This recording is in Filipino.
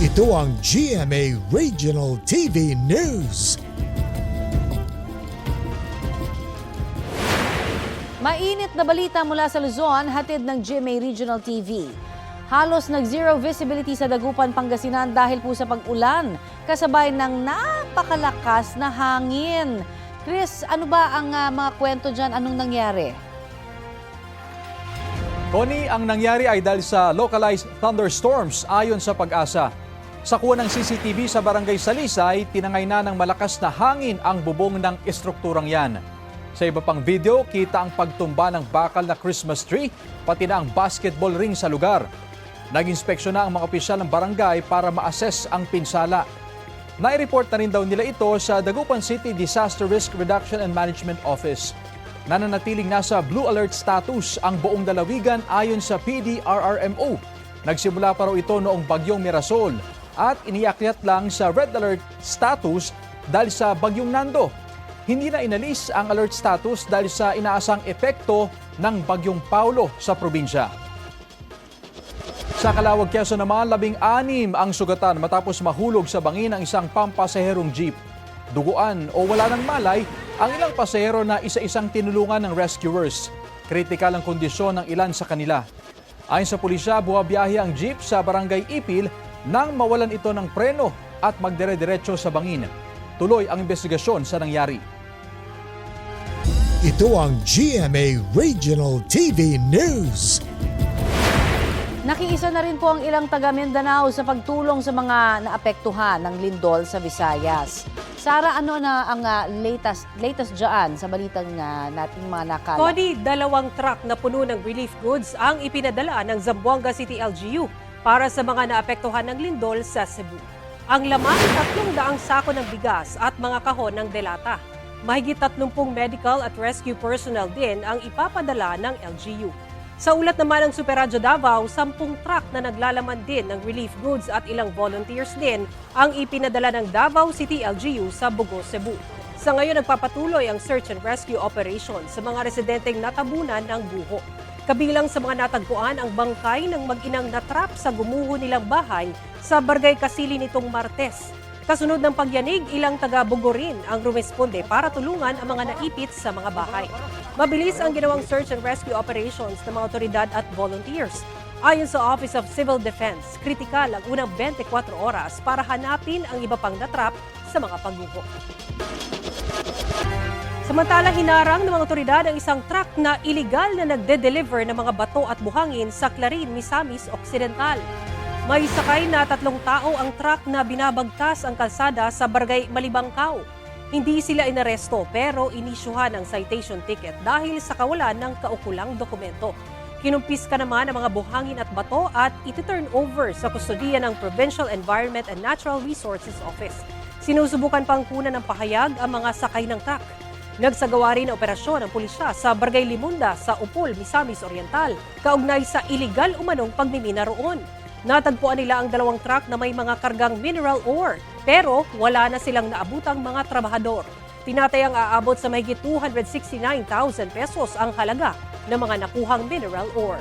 Ito ang GMA Regional TV News. Mainit na balita mula sa Luzon, hatid ng GMA Regional TV. Halos nag-zero visibility sa Dagupan, Pangasinan dahil po sa pag-ulan, kasabay ng napakalakas na hangin. Chris, ano ba ang ah, mga kwento dyan? Anong nangyari? Connie, ang nangyari ay dahil sa localized thunderstorms ayon sa pag-asa. Sa kuha ng CCTV sa barangay Salisay, tinangay na ng malakas na hangin ang bubong ng estrukturang yan. Sa iba pang video, kita ang pagtumba ng bakal na Christmas tree, pati na ang basketball ring sa lugar. Nag-inspeksyon na ang mga opisyal ng barangay para ma-assess ang pinsala. Nai-report na rin daw nila ito sa Dagupan City Disaster Risk Reduction and Management Office. Nananatiling nasa blue alert status ang buong dalawigan ayon sa PDRRMO. Nagsimula pa raw ito noong bagyong Mirasol at iniakyat lang sa red alert status dahil sa bagyong Nando. Hindi na inalis ang alert status dahil sa inaasang epekto ng bagyong Paulo sa probinsya. Sa Calawag, Quezon naman, labing-anim ang sugatan matapos mahulog sa bangin ang isang pampasaherong jeep. Duguan o wala ng malay ang ilang pasahero na isa-isang tinulungan ng rescuers. Kritikal ang kondisyon ng ilan sa kanila. Ayon sa pulisya, buwabiyahe ang jeep sa barangay Ipil nang mawalan ito ng preno at magdire-diretso sa bangin. Tuloy ang investigasyon sa nangyari. Ito ang GMA Regional TV News. Nakiisa na rin po ang ilang taga Mindanao sa pagtulong sa mga naapektuhan ng lindol sa Visayas. Sara, ano na ang ah, latest latest dyan sa balitang na nating mga nakala? Cody, dalawang truck na puno ng relief goods ang ipinadala ng Zamboanga City LGU para sa mga naapektuhan ng lindol sa Cebu. Ang laman, tatlong daang sako ng bigas at mga kahon ng delata. Mahigit 30 medical at rescue personnel din ang ipapadala ng LGU. Sa ulat naman ng Super Radyo Davao, 10 truck na naglalaman din ng relief goods at ilang volunteers din ang ipinadala ng Davao City LGU sa Bugo, Cebu. Sa ngayon, nagpapatuloy ang search and rescue operation sa mga residenteng natabunan ng buho. Kabilang sa mga natagpuan ang bangkay ng mag-inang natrap sa gumuho nilang bahay sa Barangay Kasili nitong Martes. Kasunod ng pagyanig, ilang taga Bugorin ang rumesponde para tulungan ang mga naipit sa mga bahay. Mabilis ang ginawang search and rescue operations ng mga otoridad at volunteers. Ayon sa Office of Civil Defense, kritikal ang unang 24 oras para hanapin ang iba pang natrap sa mga pagguho. Samantala, hinarang ng mga otoridad ang isang truck na iligal na nagde-deliver ng mga bato at buhangin sa Clarin, Misamis Occidental. May sakay na tatlong tao ang truck na binabagtas ang kalsada sa Barangay Malibangkaw. Hindi sila inaresto pero inisyuhan ng citation ticket dahil sa kawalan ng kaukulang dokumento. Kinumpis ka naman ang mga buhangin at bato at iti-turn over sa kustodiya ng Provincial Environment and Natural Resources Office. Sinusubukan pang kunan ng pahayag ang mga sakay ng truck. Nagsagawa rin ng operasyon ang pulisya sa Barangay Limunda sa Upol, Misamis Oriental, kaugnay sa iligal umanong pagmimina roon. Natagpuan nila ang dalawang truck na may mga kargang mineral ore, pero wala na silang naabutang mga trabahador. Tinatayang aabot sa mahigit 269,000 pesos ang halaga ng mga nakuhang mineral ore.